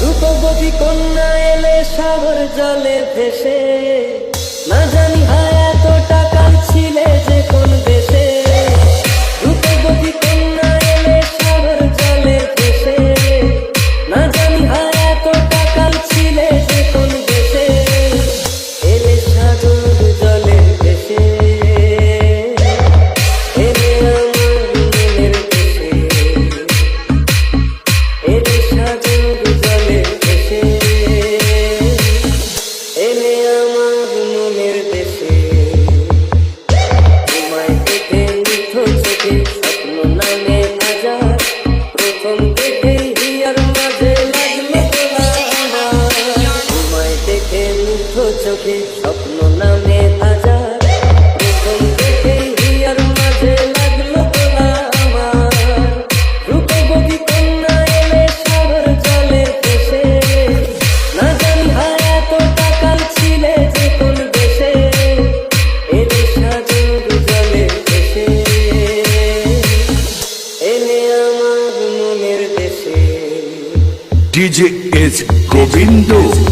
রূপবতী কন্যা এলে সাগর জলে ভেসে। না জানি হায় চোখে স্বপ্ন নামে DJ is Govindu.